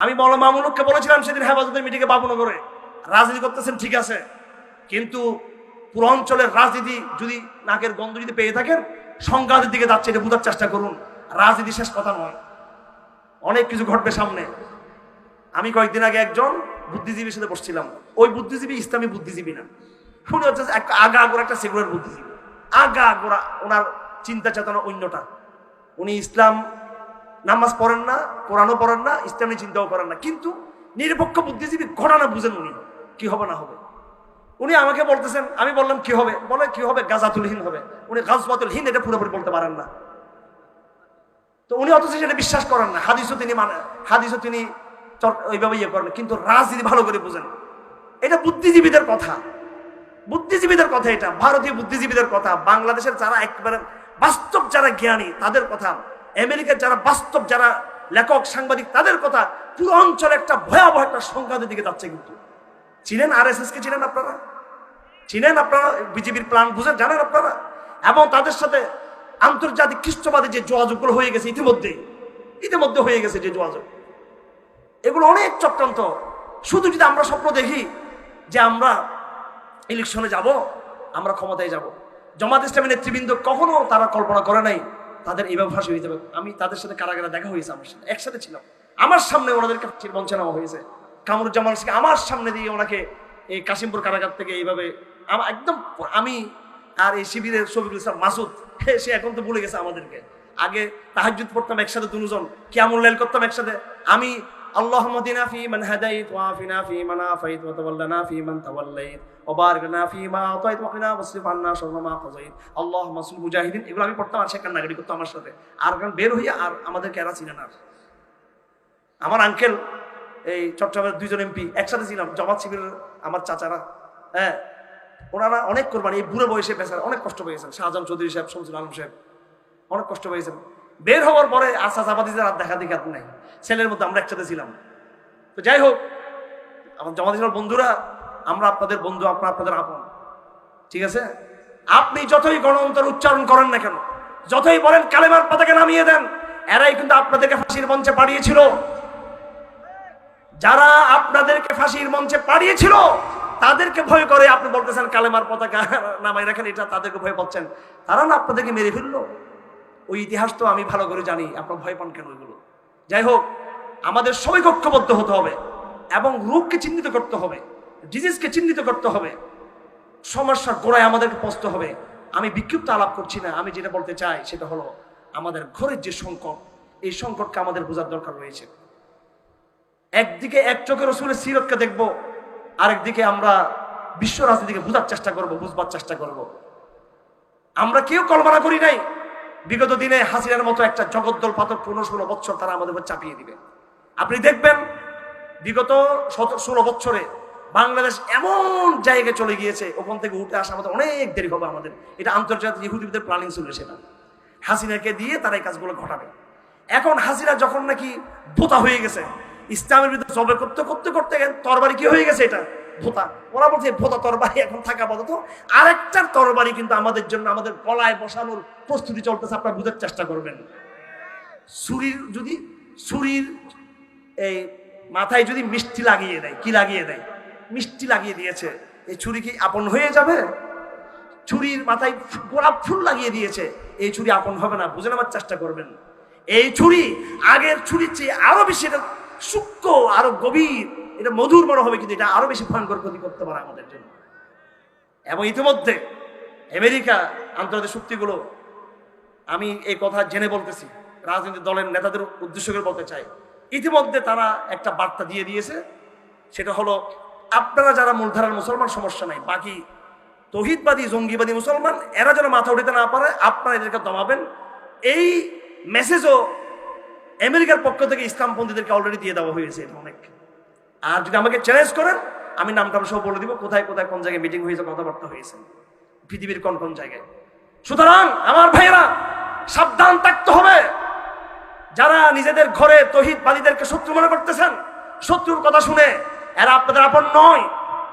আমি মৌলা মামুনুককে বলেছিলাম সেদিন হেফাজতের মিটিংয়ে বাবুনগরে রাজনীতি করতেছেন, ঠিক আছে। কিন্তু পুরো অঞ্চলের রাজনীতি যদি নাকের গন্ধ যদি পেয়ে থাকেন সংঘাতের দিকে যাচ্ছে, এটা বোঝার চেষ্টা করুন। রাজনীতি শেষ কথা নয়। অনেক কিছু ঘটবে সামনে। আমি কয়েকদিন আগে একজন বুদ্ধিজীবীর সাথে বসছিলাম। ওই বুদ্ধিজীবী ইসলামী বুদ্ধিজীবী না। উনি হচ্ছে আগা আগোরা একটা সেকুলার বুদ্ধিজীবী। আগা আগোরা, ওনার চিন্তা চেতনা অন্যটা। উনি ইসলাম নামাজ পড়েন না, কোরআনও পড়েন না, ইসলামী চিন্তাও করেন না। কিন্তু নিরপেক্ষ বুদ্ধিজীবী ঘটনা বুঝেন উনি কি হবে না হবে। উনি আমাকে বলতেছেন, আমি বললাম, কি হবে? বলে, কি হবে? গাজাতুল হিন হবে। উনি গাজবাতুল হিন এটা পুরোপুরি বলতে পারেন না। তো উনি অথচ সেটা বিশ্বাস করেন না। হাদিসও তিনি মানে হাদিসও তিনি ওইভাবে ইয়ে করেন। কিন্তু রাজনীতি ভালো করে বুঝেন। এটা বুদ্ধিজীবীদের কথা। বুদ্ধিজীবীদের কথা এটা। ভারতীয় বুদ্ধিজীবীদের কথা। বাংলাদেশের যারা একবারে বাস্তব যারা জ্ঞানী, তাদের কথা আমেরিকার যারা বাস্তব, যারা লেখক, সাংবাদিক, তাদের কথা পুরো অঞ্চলে একটা ভয়াবহ একটা সংঘাতের দিকে যাচ্ছে কিন্তু। চিনেন আর কে চিনেন আপনারা? চিনেন আপনারা? বিজেপির প্ল্যান বুঝেন, জানেন আপনারা? এবং তাদের সাথে আন্তর্জাতিক খ্রিস্টবাদী যে যোগাযোগগুলো হয়ে গেছে ইতিমধ্যে ইতিমধ্যে হয়ে গেছে যে যোগাযোগ। এগুলো অনেক চক্রান্ত। শুধু যদি আমরা স্বপ্ন দেখি যে আমরা ইলেকশনে যাব, আমরা ক্ষমতায় যাব। জামাত ইসলামী নেতৃবৃন্দ কখনো তারা কল্পনা করে নাই তাদের এইভাবে ফাঁসি হয়ে যাবে। আমি তাদের সাথে কারাগারে দেখা হয়েছে আমার সাথে, একসাথে ছিলাম। আমার সামনে ওনাদেরকে ফাঁসির নেওয়া হয়েছে। কামরুজ্জামান সিং আমার সামনে দিয়ে ওনাকে এই কাশিমপুর কারাগার থেকে এইভাবে একদম আমি আর এই শিবিরের শফিকুল ইসলাম মাসুদ সে এখন তো ভুলে গেছে আমাদেরকে। আগে তাহাজুদ পড়তাম একসাথে দুজন, কিয়ামুল লাইল করতাম একসাথে। আমি ওয়া আফিনা ফি মান আফাইত ওয়া তাওয়াল্লানা ফি মান তাওয়াল্লাইত ওয়া বারিক লানা ফি মা আতাইত ওয়া কিনা ওয়াসরিফ আন্না শাররা মা কাযাইত আল্লাহুম্মা সুল মুজাহিদিন। এগুলো আমি পড়তাম আর সে কান্নাকাটি করতো আমার সাথে। আর গান বের হইয়া আর আমাদেরকে এরা চিনে না আর। আমার আঙ্কেল এই চট্টগ্রামের দুইজন এমপি একসাথে ছিলাম, জমাত শিবিরের আমার চাচারা। হ্যাঁ ওনারা অনেক কোরবানি, এই বুড়ো বয়সে বেচারা অনেক কষ্ট পেয়েছেন। শাহজাহান চৌধুরী সাহেব শমসুল আলম সাহেব, অনেক কষ্ট পেয়েছেন। বের হওয়ার পরে আশা চাপাতিদের আর দেখা দেখাত নাই। ছেলের মধ্যে আমরা একসাথে ছিলাম। তো যাই হোক, আমার জমা দিনের বন্ধুরা, আমরা আপনাদের বন্ধু, আপনারা আপনাদের আপন। ঠিক আছে? আপনি যতই গণতন্ত্র উচ্চারণ করেন না কেন, যতই বলেন কালেমার পাতাকে নামিয়ে দেন, এরাই কিন্তু আপনাদেরকে ফাঁসির মঞ্চে পাঠিয়েছিল যারা আপনাদেরকে ফাঁসির মঞ্চে পাঠিয়েছিল তাদেরকে ভয় করে আপনি বলতেছেন কালেমার পতাকা নামাই রাখেন, এটা তাদেরকে ভয় পাচ্ছেন। তারা না আপনাদেরকে মেরে ফেলল। ওই ইতিহাস তো আমি ভালো করে জানি, আপনার ভয় পান কেন ওইগুলো যাই হোক, আমাদের সবাই কক্ষবদ্ধ হতে হবে এবং রোগকে চিহ্নিত করতে হবে ডিজিজকে চিহ্নিত করতে হবে, সমস্যার গোড়ায় আমাদেরকে পৌঁছতে হবে। আমি বিক্ষিপ্ত আলাপ করছি না, আমি যেটা বলতে চাই সেটা হলো, আমাদের ঘরের যে সংকট, এই সংকটকে আমাদের বোঝার দরকার রয়েছে। একদিকে এক চোখে রসুলের সিরতকে দেখব, আরেকদিকে আমরা বিশ্ব রাজনীতিকে বোঝার চেষ্টা করব, বুঝবার চেষ্টা করব। আমরা কেউ কল্পনা করি নাই বিগত দিনে হাসিনার মতো একটা জগদ্দল পাথর পনেরো ষোলো বছর তারা আমাদের উপর চাপিয়ে দিবে। আপনি দেখবেন বিগত ষোলো বছরে বাংলাদেশ এমন জায়গায় চলে গিয়েছে, ওখান থেকে উঠে আসা আমাদের অনেক দেরি হবে আমাদের। এটা আন্তর্জাতিক ইহুদিদের প্ল্যানিং ছিল সেটা। হাসিনাকে দিয়ে তারা এই কাজগুলো ঘটাবে। এখন হাসিনা যখন নাকি ভোতা হয়ে গেছে, ইসলামের বিরুদ্ধে জবে করতে করতে করতে তরবারি কি হয়ে গেছে এটা? ভোতা। ওরা বলছে, ভোতা তরবারি এখন থাকা পর্যন্ত আরেকটার তরবারি কিন্তু আমাদের জন্য আমাদের গলায় বসানোর প্রস্তুতি চলতেছে, আপনারা বুঝার চেষ্টা করবেন। ছুরির যদি, ছুরির এই মাথায় যদি মিষ্টি লাগিয়ে দেয়, কি লাগিয়ে দেয়? মিষ্টি লাগিয়ে দিয়েছে। এই ছুরি কি আপন হয়ে যাবে? ছুরির মাথায় গোলাপ ফুল লাগিয়ে দিয়েছে। এই ছুরি আপন হবে না, বুঝে নেওয়ার চেষ্টা করবেন। এই ছুরি আগের ছুরির চেয়ে আরও বেশি সূক্ষ্ম, আরও গভীর। এটা মধুর মনে হবে, কিন্তু এটা আরও বেশি ভয়ঙ্কর ক্ষতি করতে পারে আমাদের জন্য। এবং ইতিমধ্যে আমেরিকা আন্তর্জাতিক শক্তিগুলো, আমি এই কথা জেনে বলতেছি, রাজনৈতিক দলের নেতাদের উদ্দেশ্য করে বলতে চাই। ইতিমধ্যে তারা একটা বার্তা দিয়ে দিয়েছে, সেটা হলো, আপনারা যারা মূলধারার মুসলমান, সমস্যা নাই। বাকি তহিদবাদী, জঙ্গিবাদী মুসলমান, এরা যেন মাথা উঠাতে না পারে, আপনারা এদেরকে দমাবেন। এই মেসেজও আমেরিকার পক্ষ থেকে ইসলামপন্থীদেরকে অলরেডি দিয়ে দেওয়া হয়েছে, এটা অনেক। আর যদি আমাকে চ্যালেঞ্জ করেন, আমি নামটা সব বলে দিব, কোথায় কোথায় কোন জায়গায় মিটিং হয়েছে, কথাবার্তা হয়েছে। পৃথিবীর কোন কোন জায়গায়। সুতরাং আমার ভাইয়েরা, সাবধান থাকতে হবে। যারা নিজেদের ঘরে তহিদবাদীদেরকে শত্রু মনে করতেছেন, শত্রুর কথা শুনে এরা আপনাদের আপন নয়।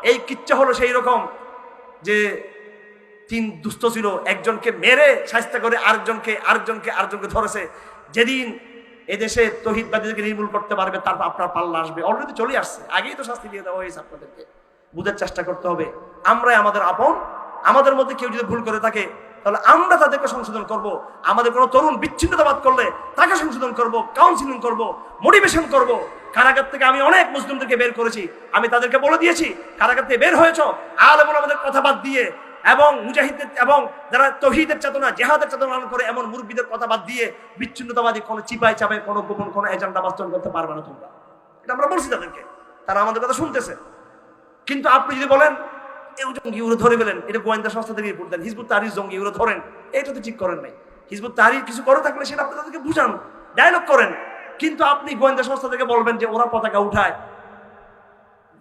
এই কিচ্ছা হলো সেই রকম যে তিন দুস্থ ছিল, একজনকে মেরে শাস্তা করে আরেকজনকে আরেকজনকে আরেকজনকে ধরেছে। যেদিন এদেশে তহিদবাদীদেরকে নির্মূল করতে পারবে, তারপর আপনার পাল্লা আসবে। অলরেডি চলে আসছে। আগেই তো শাস্তি দিয়ে দেওয়া হয়েছে আপনাদেরকে। বুঝার চেষ্টা করতে হবে। আমরাই আমাদের আপন। আমাদের মধ্যে কেউ যদি ভুল করে থাকে, তাহলে আমরা তাদেরকে সংশোধন করব। আমাদের কোনো তরুণ বিচ্ছিন্নতাবাদ করলে তাকে সংশোধন করব কাউন্সিলিং করব মোটিভেশন করব। কারাগার থেকে আমি অনেক মুসলিমদেরকে বের করেছি। আমি তাদেরকে বলে দিয়েছি, কারাগার থেকে বের হয়েছ। আলেমন আমাদের কথা বাদ দিয়ে এবং মুজাহিদের এবং যারা তহিদের চেতনা, জেহাদের চেতনা পালন করে, এমন মুরব্বীদের কথা বাদ দিয়ে বিচ্ছিন্নতাবাদী, কোনো চিপাই চাপাই কোনো গোপন, কোনো এজেন্ডা বাস্তবায়ন করতে পারবে না তোমরা। এটা আমরা বলছি তাদেরকে। তারা আমাদের কথা শুনতেছে। কিন্তু আপনি যদি বলেন, এও জঙ্গি ওরা ধরে ফেলেন, এটা গোয়েন্দা সংস্থা থেকে রিপোর্ট দেন। হিজবুত তাহারির জঙ্গি ওরা ধরেন, এটা তো ঠিক করেন নাই। হিজবুত তাহারির কিছু করে থাকলে সেটা আপনি তাদেরকে বুঝান ডায়লগ করেন। কিন্তু আপনি গোয়েন্দা সংস্থা থেকে বলবেন যে ওরা পতাকা উঠায়।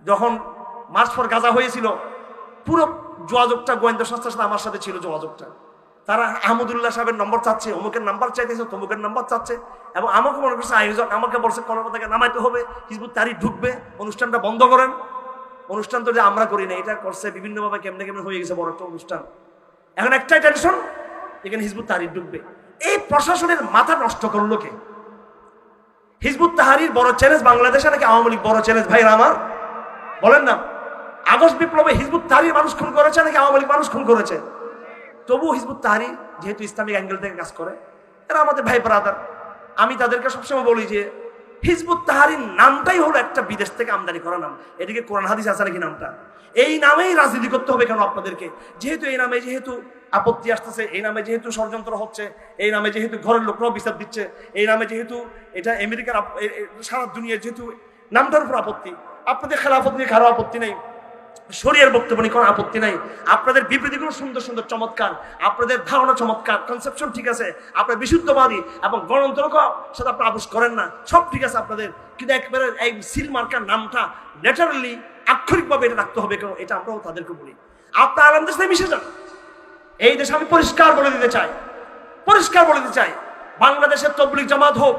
যখন মার্চ ফর গাজা হয়েছিল, পুরো যোগাযোগটা গোয়েন্দা সংস্থার সাথে আমার সাথে ছিল যোগাযোগটা। তারা আহমদুল্লাহ সাহেবের নম্বর চাচ্ছে, অমুকের নাম্বার চাইতেছে, তমুকের নাম্বার চাচ্ছে এবং আমাকে মনে করছে আয়োজক আমাকে বলছে কলম পতাকা নামাইতে হবে, হিজবুত তারি ঢুকবে, অনুষ্ঠানটা বন্ধ করেন। অনুষ্ঠান তো যে আমরা করি না, এটা করছে বিভিন্নভাবে কেমনে কেমনে হয়ে গেছে বড় একটা অনুষ্ঠান। এখন একটাই টেনশন এখানে হিজবুত তাহারির ঢুকবে। এই প্রশাসনের মাথা নষ্ট করল কে? হিজবুত তাহারির বড় চ্যালেঞ্জ বাংলাদেশে নাকি আওয়ামী লীগ বড় চ্যালেঞ্জ ভাইরা আমার, বলেন না। আগস্ট বিপ্লবে হিজবুত তাহারির মানুষ খুন করেছে নাকি আওয়ামী লীগ মানুষ খুন করেছে? তবুও হিজবুত তাহারি যেহেতু ইসলামিক অ্যাঙ্গেল থেকে কাজ করে, এরা আমাদের ভাই ব্রাদার আমি তাদেরকে সবসময় বলি যে, হিজবুত তাহারির নামটাই হলো একটা বিদেশ থেকে আমদানি করা নাম। এদিকে কোরআন হাদিস আছে নাকি নামটা? এই নামেই রাজনীতি করতে হবে কেন আপনাদেরকে? যেহেতু এই নামে যেহেতু আপত্তি আসতেছে, এই নামে যেহেতু ষড়যন্ত্র হচ্ছে, এই নামে যেহেতু ঘরের লোকরাও বিচার দিচ্ছে, এই নামে যেহেতু এটা আমেরিকার সারা দুনিয়ার যেহেতু নামটার উপর আপত্তি। আপনাদের খেলাফত নিয়ে কারও আপত্তি নেই। শরীরের বক্তব্য নিয়ে কোনো আপত্তি নাই। আপনাদের বিবৃতিগুলো সুন্দর সুন্দর, চমৎকার। আপনাদের ধারণা চমৎকার। কনসেপশন ঠিক আছে। আপনার বিশুদ্ধবাদী এবং গণতন্ত্রকে সাথে আপনি আপোষ করেন না। সব ঠিক আছে আপনাদের। কিন্তু একবারে এই সিল মার্কার নামটা ন্যাচারালি আক্ষরিকভাবে এটা রাখতে হবে কেন এটা আমরাও তাদেরকে বলি। আপনার আরামদের সাথে মিশে যান। এই দেশে আমি পরিষ্কার বলে দিতে চাই। পরিষ্কার বলে দিতে চাই। বাংলাদেশের তবলিক জামাত হোক,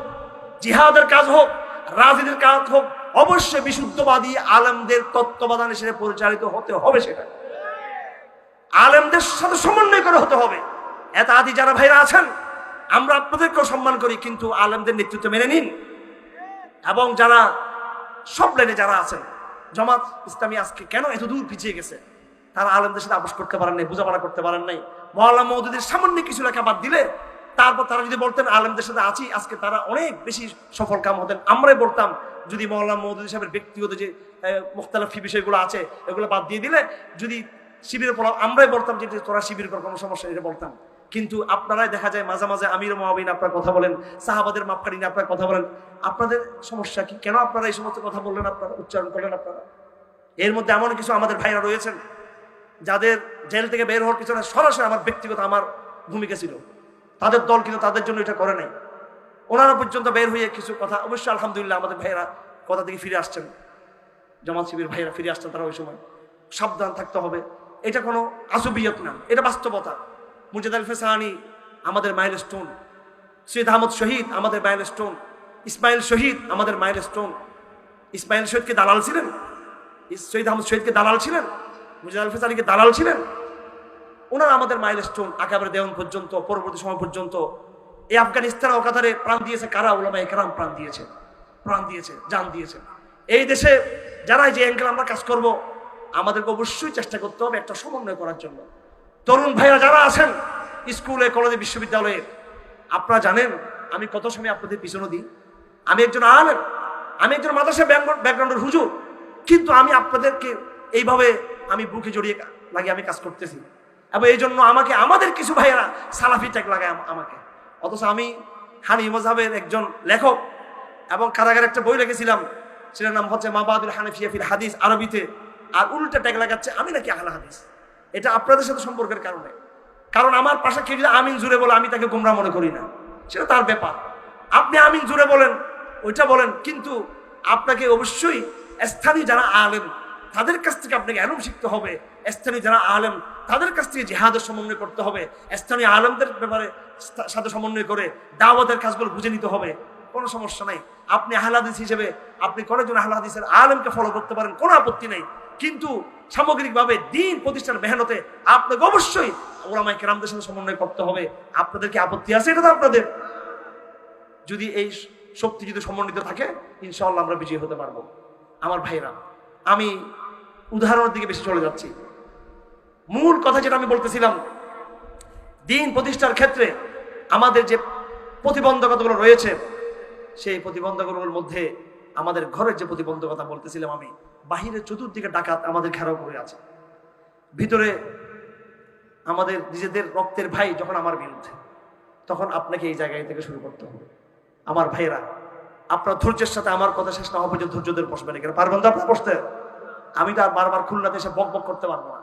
জিহাদের কাজ হোক, রাজনীতির কাজ হোক অবশ্যই বিশুদ্ধবাদী আলেমদের তত্ত্বাবধানে সেটা পরিচালিত হতে হবে সেটা। আলেমদের সাথে সমন্বয় করে হতে হবে। এত আদি যারা ভাইরা আছেন, আমরা আপনাদেরকেও সম্মান করি, কিন্তু আলেমদের নেতৃত্ব মেনে নিন। এবং যারা সব লাইনে যারা আছেন, জমাত ইসলামী আজকে কেন এত দূর পিছিয়ে গেছে? তারা আলেমদের সাথে আপোষ করতে পারেন নাই, বোঝাপড়া করতে পারেন নাই। মহল্লা মৌদুদের সামান্য কিছু লেখা বাদ দিলে তারপর তারা যদি বলতেন, আলেমদের সাথে আছি, আজকে তারা অনেক বেশি সফল কাম হতেন। আমরাই বলতাম, যদি মহল্লা মৌদুদ সাহেবের ব্যক্তিগত যে মুখতালাফি বিষয়গুলো আছে, এগুলো বাদ দিয়ে দিলে যদি শিবিরের পড়া আমরাই বলতাম যে তোরা শিবির কর কোনো সমস্যা এটা বলতাম। কিন্তু আপনারাই দেখা যায় মাঝে মাঝে আমির মহাবিন আপনার কথা বলেন, সাহাবাদের মাপকারী নিয়ে আপনার কথা বলেন। আপনাদের সমস্যা কি? কেন আপনারা এই সমস্ত কথা বললেন আপনারা, উচ্চারণ করলেন আপনারা? এর মধ্যে এমন কিছু আমাদের ভাইরা রয়েছেন, যাদের জেল থেকে বের হওয়ার পিছনে সরাসরি আমার ব্যক্তিগত, আমার ভূমিকা ছিল। তাদের দল কিন্তু তাদের জন্য এটা করে নাই। ওনারা পর্যন্ত বের হয়ে কিছু কথা, অবশ্যই আলহামদুলিল্লাহ আমাদের ভাইয়েরা কথা থেকে ফিরে আসছেন। জামাত শিবির ভাইয়েরা ফিরে আসছেন তারা ওই সময়। সাবধান থাকতে হবে। এটা কোনো আসবিয়ত না, এটা বাস্তবতা। মুজাদ আল ফেসানি, আমাদের মাইল স্টোন সৈয়দ আহমদ শহীদ, আমাদের মাইল স্টোন ইসমাইল শহীদ, আমাদের মাইল স্টোন ইসমাইল শহীদকে দালাল ছিলেন? সৈয়দ আহমদ শহীদকে দালাল ছিলেন? মুজাদ আল ফেসানিকে দালাল ছিলেন? ওনারা আমাদের মাইল স্টোন আকাবের দেওয়ান পর্যন্ত, পরবর্তী সময় পর্যন্ত। এই আফগানিস্তান ও কাতারে প্রাণ দিয়েছে কারা? ওলামা একরাম প্রাণ দিয়েছে। প্রাণ দিয়েছে, জান দিয়েছে। এই দেশে যারা যে অ্যাঙ্গেল আমরা কাজ করব, আমাদেরকে অবশ্যই চেষ্টা করতে হবে একটা সমন্বয় করার জন্য। তরুণ ভাইরা যারা আছেন, স্কুলে, কলেজে, বিশ্ববিদ্যালয়ে, আপনারা জানেন, আমি কত সময় আপনাদের পিছনে দিই? আমি একজন আলেম, আমি একজন মাদ্রাসা ব্যাকগ্রাউন্ডের হুজুর। কিন্তু আমি আপনাদেরকে এইভাবে আমি বুকে জড়িয়ে লাগিয়ে আমি কাজ করতেছি। এবং এই জন্য আমাকে, আমাদের কিছু ভাইয়েরা সালাফি ট্যাগ লাগায় আমাকে। অথচ আমি হানি মজাবের একজন লেখক এবং কারাগারে একটা বই লিখেছিলাম সেটার নাম হচ্ছে মাবাদুল হানিফিয়া ফিল হাদিস আরবিতে। আর উল্টা ট্যাগ লাগাচ্ছে, আমি নাকি আহলা হাদিস। এটা আপনাদের সাথে সম্পর্কের কারণে। কারণ আমার পাশে কেউ যদি আমিন জুড়ে বলে, আমি তাকে গোমরা মনে করি না। সেটা তার ব্যাপার। আপনি আমিন জুড়ে বলেন, ওইটা বলেন, কিন্তু আপনাকে অবশ্যই স্থানীয় যারা আলেম, তাদের কাছ থেকে আপনাকে এরম শিখতে হবে, স্থানীয় যারা আলেম তাদের কাছ থেকে জেহাদের সমন্বয় করতে হবে। স্থানীয় আলেমদের ব্যাপারে সাথে সমন্বয় করে দাওয়াতের কাজগুলো বুঝে নিতে হবে। কোনো সমস্যা নাই। আপনি আহলাদিস হিসেবে আপনি কয়েকজন আহলাদিসের আলেমকে ফলো করতে পারেন, কোনো আপত্তি নাই। কিন্তু সামগ্রিকভাবে দিন, প্রতিষ্ঠান, মেহনতে আপনাকে অবশ্যই ওলামাই কেরামদের সাথে সমন্বয় করতে হবে। আপনাদের কি আপত্তি আছে? এটা তো আপনাদের। যদি এই শক্তি যদি সমন্বিত থাকে, ইনশাআল্লাহ আমরা বিজয়ী হতে পারব। আমার ভাইরা, আমি উদাহরণের দিকে বেশি চলে যাচ্ছি। মূল কথা যেটা আমি বলতেছিলাম, দিন প্রতিষ্ঠার ক্ষেত্রে আমাদের যে প্রতিবন্ধকতাগুলো রয়েছে, সেই প্রতিবন্ধকতাগুলোর মধ্যে আমাদের ঘরের যে প্রতিবন্ধকতা বলতেছিলাম আমি, বাহিরের চতুর্দিকে ডাকাত আমাদের ঘেরাও করে আছে। ভিতরে আমাদের নিজেদের রক্তের ভাই যখন আমার বিরুদ্ধে, তখন আপনাকে এই জায়গায় থেকে শুরু করতে হবে। আমার ভাইয়েরা, আপনার ধৈর্যের সাথে আমার কথা শেষ না হওয়া পর্যন্ত ধৈর্যদের ধরে বসবেন এখানে পারবেন তো আপনার বসতে? আমি তো আর বারবার খুলনাতে এসে বক বক করতে পারব না।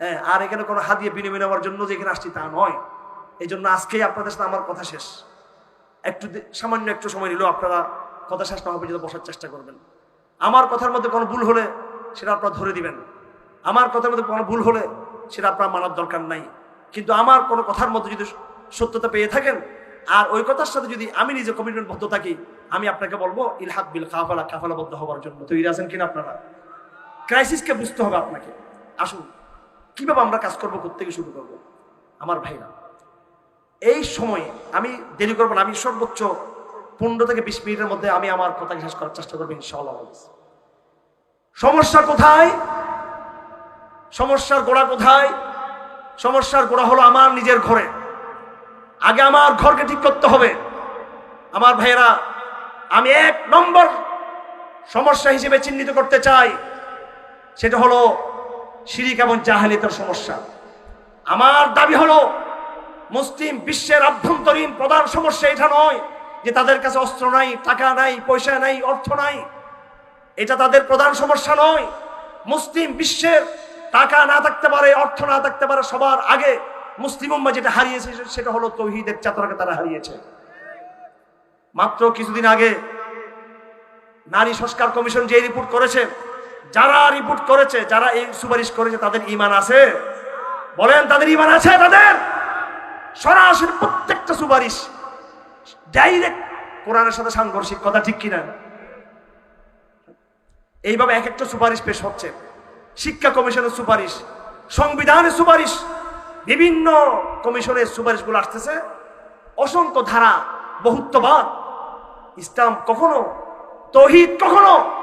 হ্যাঁ আর এখানে কোনো হাত দিয়ে বিনিময় নেওয়ার জন্য যে এখানে আসছি তা নয়। এই জন্য আজকেই আপনাদের সাথে আমার কথা শেষ। একটু সামান্য একটু সময় নিলেও আপনারা কথা শেষ না হওয়া পর্যন্ত বসার চেষ্টা করবেন। আমার কথার মধ্যে কোনো ভুল হলে সেটা আপনারা ধরে দিবেন। আমার কথার মধ্যে কোনো ভুল হলে সেটা আপনার মানার দরকার নাই। কিন্তু আমার কোনো কথার মধ্যে যদি সত্যতা পেয়ে থাকেন, আর ওই কথার সাথে যদি আমি নিজে কমিটমেন্ট বদ্ধ থাকি, আমি আপনাকে বলব, ইলহাক বিল কাফালা, কাফালাবদ্ধ হওয়ার জন্য। তৈরি আছেন কিনা আপনারা? ক্রাইসিসকে বুঝতে হবে আপনাকে। আসুন। কীভাবে আমরা কাজ করব থেকে শুরু করব? আমার ভাইরা, এই সময়ে আমি দেরি করব না, আমি সর্বোচ্চ পনেরো থেকে বিশ মিনিটের মধ্যে আমি আমার কথা শেষ করার চেষ্টা করব ইনশাআল্লাহ। সমস্যা কোথায়? সমস্যার গোড়া কোথায়? সমস্যার গোড়া হলো আমার নিজের ঘরে। আগে আমার ঘরকে ঠিক করতে হবে। আমার ভাইয়েরা আমি এক নম্বর সমস্যা হিসেবে চিহ্নিত করতে চাই, সেটা হলো শিরিক এবং জাহালিতের সমস্যা। আমার দাবি হলো, মুসলিম বিশ্বের আভ্যন্তরীণ প্রধান সমস্যা এটা নয় যে তাদের কাছে অস্ত্র নাই, টাকা নাই, পয়সা নাই, অর্থ নাই। এটা তাদের প্রধান সমস্যা নয়। মুসলিম বিশ্বের টাকা না থাকতে পারে, অর্থ না থাকতে পারে সবার আগে মুসলিম উম্মা যেটা হারিয়েছে সেটা হলো তৌহিদের চেতনাকে তারা হারিয়েছে। মাত্র কিছুদিন আগে নারী সংস্কার কমিশন যে রিপোর্ট করেছে যারা রিপোর্ট করেছে, যারা এই সুপারিশ করেছে, তাদের ইমান আছে? বলেন, তাদের ইমান আছে তাদের? সরাসরি প্রত্যেকটা সুপারিশ ডাইরেক্ট কোরআনের সাথে সাংঘর্ষিক কথা ঠিক কিনা? এইভাবে এক একটা সুপারিশ পেশ হচ্ছে। শিক্ষা কমিশনের সুপারিশ, সংবিধানের সুপারিশ, বিভিন্ন কমিশনের সুপারিশগুলো আসতেছে। অসংখ্য ধারা, বহুত্ববাদ। ইসলাম কখনো, তহিদ কখনো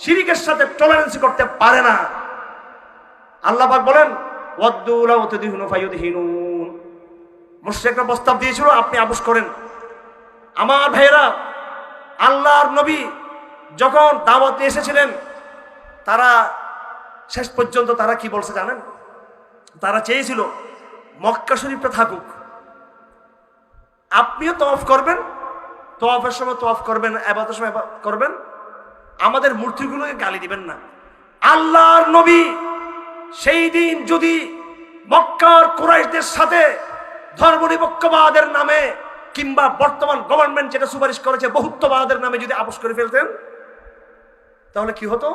শিরিকের সাথে টলারেন্সি করতে পারে না। আল্লাহ পাক বলেন মুশ্রেকরা প্রস্তাব দিয়েছিল, আপনি আবুস করেন। আমার ভাইয়েরা, আল্লাহর নবী যখন দাওয়াত এসেছিলেন, তারা শেষ পর্যন্ত তারা কি বলছে জানেন? তারা চেয়েছিল, মক্কা শরীফটা থাকুক। আপনিও তফ করবেন তফের সময় তফ করবেন এবাদের সময় করবেন আমাদের মূর্তিগুলোকে গালি দিবেন না। আল্লাহর নবী সেই দিন যদি মক্কার কুরাইশদের সাথে ধর্মনিরপেক্ষবাদের নামে কিংবা বর্তমান গভর্নমেন্ট যেটা সুপারিশ করেছে বহুত্ববাদের নামে যদি আপোষ করে ফেলতেন, তাহলে কি হতো?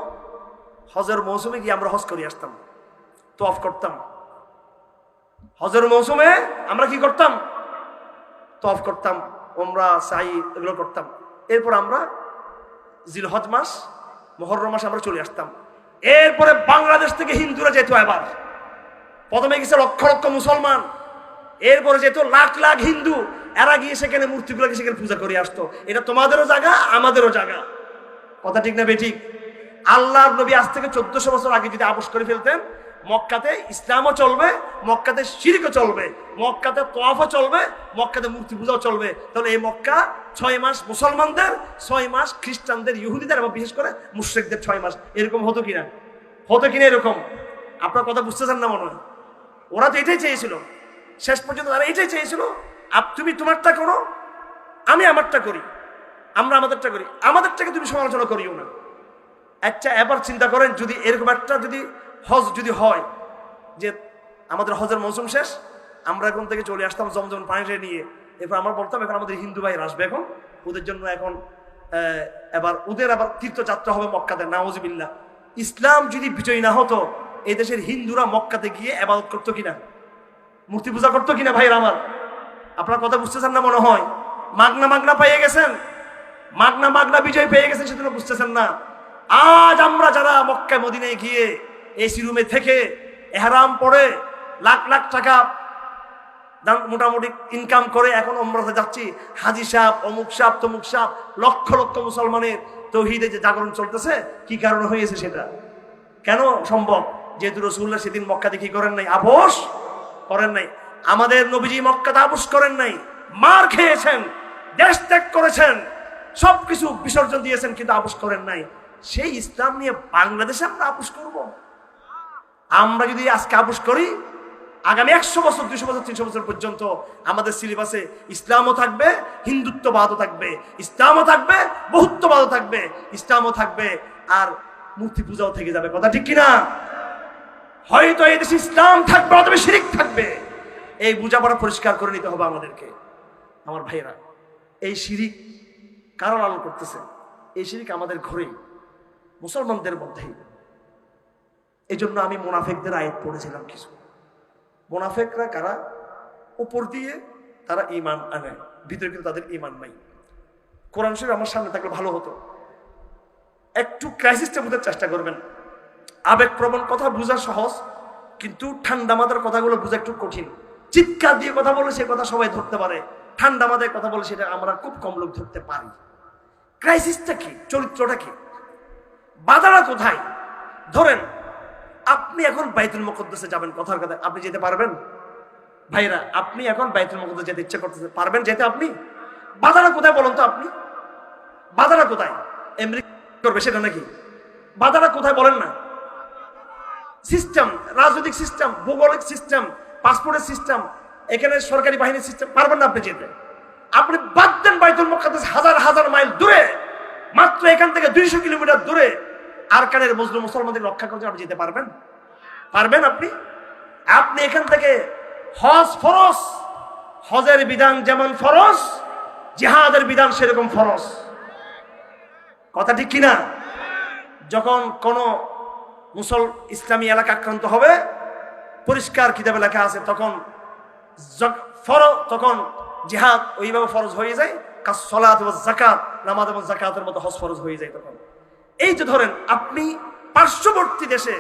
হজের মৌসুমে গিয়ে আমরা হজ করে আসতাম তো অফ করতাম। হজের মৌসুমে আমরা কি করতাম? তো অফ করতাম ওমরা সাই এগুলো করতাম। এরপর আমরা জিলহজ মাস, মহরম মাসে আমরা চলে আসতাম। এরপরে বাংলাদেশ থেকে হিন্দুরা যেত এবার। প্রথমে গেছে লক্ষ লক্ষ মুসলমান। এরপরে যেত লাখ লাখ হিন্দু। এরা গিয়ে সেখানে মূর্তিগুলোকে সেখানে পূজা করে আসতো। এটা তোমাদেরও জায়গা, আমাদেরও জায়গা। কথা ঠিক না বেঠিক আল্লাহর নবী আজ থেকে চোদ্দশো বছর আগে যদি আপোষ করে ফেলতেন মক্কাতে ইসলামও চলবে, মক্কাতে শিরকও চলবে, মক্কাতে তোয়াফও চলবে, মক্কাতে মূর্তি পূজাও চলবে। তাহলে এই মক্কা ছয় মাস মুসলমানদের, ছয় মাস খ্রিস্টানদের, ইহুদিদের এবং বিশেষ করে মুশ্রিকদের ছয় মাস। এরকম হতো কিনা? হতো কিনা এরকম? আপনার কথা বুঝতেছেন না মনে হয়? ওরা তো এটাই চেয়েছিল। শেষ পর্যন্ত তারা এটাই চেয়েছিল, আপ, তুমি তোমারটা করো, আমি আমারটা করি, আমরা আমাদেরটা করি। আমাদেরটাকে তুমি সমালোচনা করিও না। আচ্ছা এবার চিন্তা করেন, যদি এরকম একটা যদি হজ যদি হয়, যে আমাদের হজের মৌসুম শেষ, আমরা এখন থেকে চলে আসতাম জমজম পানিটা নিয়ে। এরপর আমরা বলতাম, এখন আমাদের হিন্দু ভাইয়ের আসবে এখন। ওদের জন্য এখন এবার ওদের আবার তীর্থযাত্রা হবে মক্কাতে নাওজিবিল্লা ইসলাম যদি বিজয়ী না হতো এই দেশের হিন্দুরা মক্কাতে গিয়ে আবাদত করতো কিনা? মূর্তি পূজা করতো কিনা ভাইয়ের আমার? আপনার কথা বুঝতেছেন না মনে হয়? মাগনা মাগনা পেয়ে গেছেন? মাগনা মাগনা বিজয় পেয়ে গেছেন সেজন্য বুঝতেছেন না। আজ আমরা যারা মক্কায় মদিনায় গিয়ে এসি রুমে থেকে এহারাম পড়ে লাখ লাখ টাকা মোটামুটি ইনকাম করে এখন অমরাতে যাচ্ছি। হাজি সাহ অমুক সাহ তমুক সাহ লক্ষ লক্ষ মুসলমানের তৌহিদে যে জাগরণ চলতেছে, কি কারণে হয়েছে সেটা? কেন সম্ভব? যেহেতু রসুল্লাহ সেদিন মক্কাতে কি করেন নাই? আপোষ করেন নাই। আমাদের নবীজি মক্কাতে আপোষ করেন নাই। মার খেয়েছেন, দেশ ত্যাগ করেছেন, সবকিছু বিসর্জন দিয়েছেন, কিন্তু আপোষ করেন নাই। সেই ইসলাম নিয়ে বাংলাদেশে আমরা আপোষ করব? আমরা যদি আজকে আপোষ করি, আগামী একশো বছর, দুশো বছর, তিনশো বছর পর্যন্ত আমাদের সিলেবাসে ইসলামও থাকবে, হিন্দুত্ববাদও থাকবে, ইসলামও থাকবে, বহুত্ববাদও থাকবে, ইসলামও থাকবে, আর মূর্তি পূজাও থেকে যাবে। কথা ঠিক কিনা? হয়তো এই দেশে ইসলাম থাকবে, অথবা শিরিক থাকবে। এই বোঝাপড়া পরিষ্কার করে নিতে হবে আমাদেরকে, আমার ভাইয়েরা। এই শিরিক কারও লালন করতেছে? এই শিরিক আমাদের ঘরেই, মুসলমানদের মধ্যেই। এই জন্য আমি মোনাফেকদের আয়াত পড়েছিলাম কিছু। মোনাফেকরা কারা? উপর দিয়ে তারা ইমান আনে, ভিতরে কিন্তু তাদের ইমান নাই। কোরআন শরীফ আমার সামনে থাকলে ভালো হতো। একটু ক্রাইসিসটা বোঝার চেষ্টা করবেন। আবেগপ্রবণ কথা বোঝা সহজ, কিন্তু ঠান্ডা মাথার কথাগুলো বোঝা একটু কঠিন। চিৎকার দিয়ে কথা বলে সে কথা সবাই ধরতে পারে। ঠান্ডা মাথায় কথা বলে সেটা আমরা খুব কম লোক ধরতে পারি। ক্রাইসিসটা কি? চরিত্রটা কি? বাধাটা কোথায়? ধরেন আপনি এখন বাইতুল মুকদ্দাসে যাবেন, কথার কথা, আপনি যেতে পারবেন? ভাইরা, আপনি এখন বাইতুল মুকদ্দাস যেতে ইচ্ছে করতেছে। পারবেন যেতে আপনি? বাধাটা কোথায় বলুন তো আপনি? বাধাটা কোথায়? আমেরিকা করবে সেটা নাকি? বাধাটা কোথায় বলেন না? সিস্টেম, রাজনৈতিক সিস্টেম, ভৌগোলিক সিস্টেম, পাসপোর্টের সিস্টেম, এখানে সরকারি বাহিনীর সিস্টেম, পারবেন না আপনি যেতে। আপনি বাদ দেন বাইতুল মুকদ্দাস হাজার হাজার মাইল দূরে, মাত্র এখান থেকে দুইশো কিলোমিটার দূরে আরকানের মজলুম মুসলমানদের রক্ষা করতে আপনি যেতে পারবেন? পারবেন আপনি? আপনি এখান থেকে হজ ফরস হজের বিধান যেমন ফরস জিহাদের বিধান সেরকম ফরস কথা ঠিক কিনা? যখন কোন মুসল ইসলামী এলাকা আক্রান্ত হবে, পরিষ্কার কিতাবে লেখা আছে, তখন ফর তখন জিহাদ ওইভাবে ফরজ হয়ে যায়, কাজ সলাত এবং জাকাত নামাজ এবং জাকাতের মতো হজ ফরজ হয়ে যায় তখন। এই যে ধরেন, আপনি পার্শ্ববর্তী দেশে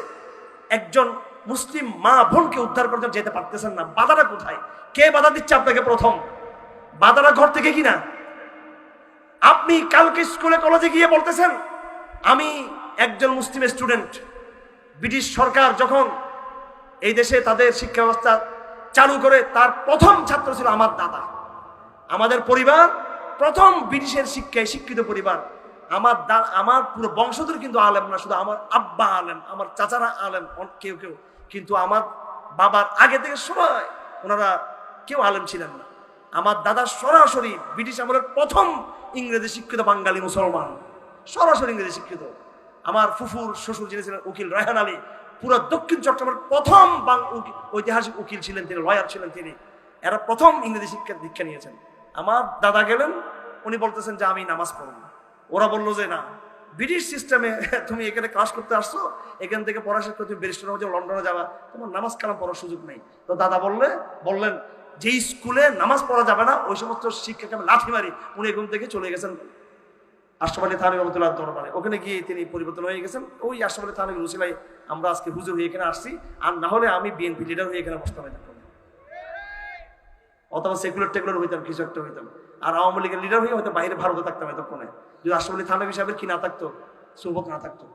একজন মুসলিম মা বোনকে উদ্ধার করতে যেতে পারতেছেন না। বাধাটা কোথায়? কে বাধা দিচ্ছে আপনাকে প্রথম? বাধাটা ঘর থেকে কিনা? আপনি কালকে স্কুলে, কলেজে গিয়ে বলতেছেন, আমি একজন মুসলিম স্টুডেন্ট। ব্রিটিশ সরকার যখন এই দেশে তাদের শিক্ষা ব্যবস্থা চালু করে, তার প্রথম ছাত্র ছিল আমার দাদা। আমাদের পরিবার প্রথম ব্রিটিশের শিক্ষায় শিক্ষিত পরিবার। আমার দা আমার পুরো বংশধর কিন্তু আলেম না, শুধু আমার আব্বা আলেম, আমার চাচারা আলেম কেউ কেউ। কিন্তু আমার বাবার আগে থেকে সবাই ওনারা কেউ আলেম ছিলেন না। আমার দাদা সরাসরি ব্রিটিশ আমলের প্রথম ইংরেজি শিক্ষিত বাঙালি মুসলমান। সরাসরি ইংরেজি শিক্ষিত। আমার ফুফুর শ্বশুর যিনি ছিলেন উকিল রায়হান আলী, পুরো দক্ষিণ চট্টগ্রামের প্রথম ঐতিহাসিক উকিল ছিলেন তিনি লয়ার ছিলেন তিনি। এরা প্রথম ইংরেজি শিক্ষা দীক্ষা নিয়েছেন। আমার দাদা গেলেন, উনি বলতেছেন যে আমি নামাজ পড়ব। ওরা বলল যে, না, ব্রিটিশ সিস্টেমে তুমি এখানে ক্লাস করতে আসছো, এখান থেকে পড়া শেষ করে তুমি ব্যারিস্টার হয়ে লন্ডনে যাবা, তোমার নামাজ কালাম পড়ার সুযোগ নেই। তো দাদা বললে, বললেন যে স্কুলে নামাজ পড়া যাবে না, ওই সমস্ত শিক্ষাকে আমি লাঠি মারি। উনি এখান থেকে চলে গেছেন আশরাফ থানি রহমতুল্লাহ দরবারে। ওখানে গিয়ে তিনি পরিবর্তন হয়ে গেছেন। ওই আশরাফ আলী থানি রুসিলাই আমরা আজকে হুজুর হয়ে এখানে আসছি, আর না হলে আমি বিএনপি লিডার হয়ে এখানে বসতাম। এতক্ষণ। অথবা সেকুলার টেকুলার হইতাম, কিছু একটা হইতাম। আর আওয়ামী লীগের লিডার হয়ে হয়তো বাইরে ভারতে থাকতাম এতক্ষণে। যদি আলী থানবী সাহেবের কি না থাকতো সুবত না থাকতো,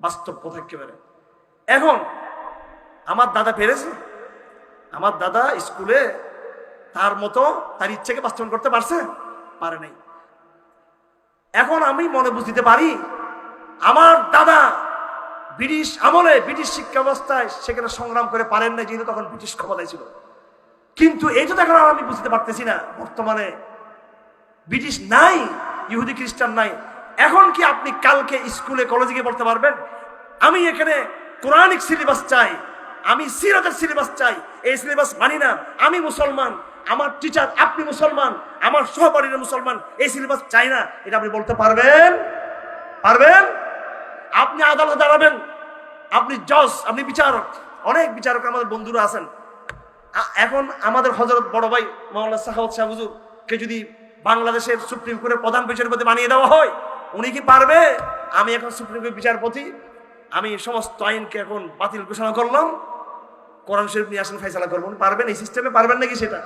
বাস্তব কথা একেবারে। এখন, আমার দাদা পেরেছে আমার দাদা স্কুলে তার মতো, তার ইচ্ছাকে বাস্তবায়ন করতে পারছে? পারে নাই। এখন আমি মনে বুঝতে পারি, আমার দাদা ব্রিটিশ আমলে, ব্রিটিশ শিক্ষা ব্যবস্থায় সেখানে সংগ্রাম করে পারেন না যেহেতু তখন ব্রিটিশ ক্ষমতায় ছিল। কিন্তু এই তো আর আমি বুঝতে পারতেছি না, বর্তমানে ব্রিটিশ নাই, ইহুদি খ্রিস্টান নাই। এখন কি আপনি কালকে স্কুলে, কলেজে গিয়ে পড়তে পারবেন? আমি এখানে কোরআনিক সিলেবাস চাই, আমি সিরাতের সিলেবাস চাই, এই সিলেবাস মানি না। আমি মুসলমান, আমার টিচার আপনি মুসলমান, আমার সহপাঠীরা মুসলমান, এই সিলেবাস চাই না। এটা আপনি বলতে পারবেন? পারবেন? আপনি আদালতে দাঁড়াবেন, আপনি জজ, আপনি বিচারক, অনেক বিচারক আমাদের বন্ধুরা আছেন। এখন আমাদের হজরত বড় ভাই মাওলানা সাহাবত শাহ হুজুর কে যদি বাংলাদেশের সুপ্রিম কোর্টের প্রধান বিচারপতি বানিয়ে দেওয়া হয়, উনি কি পারবে? আমি এখন সুপ্রিম কোর্ট বিচারপতি। আমি সমস্ত আইনকে এখন বাতিল ঘোষণা করলাম। কোরআন শরীফ নিয়ে আসেন ফেসলা করবেন। পারবেন এই সিস্টেমে পারবেন নাকি সেটা?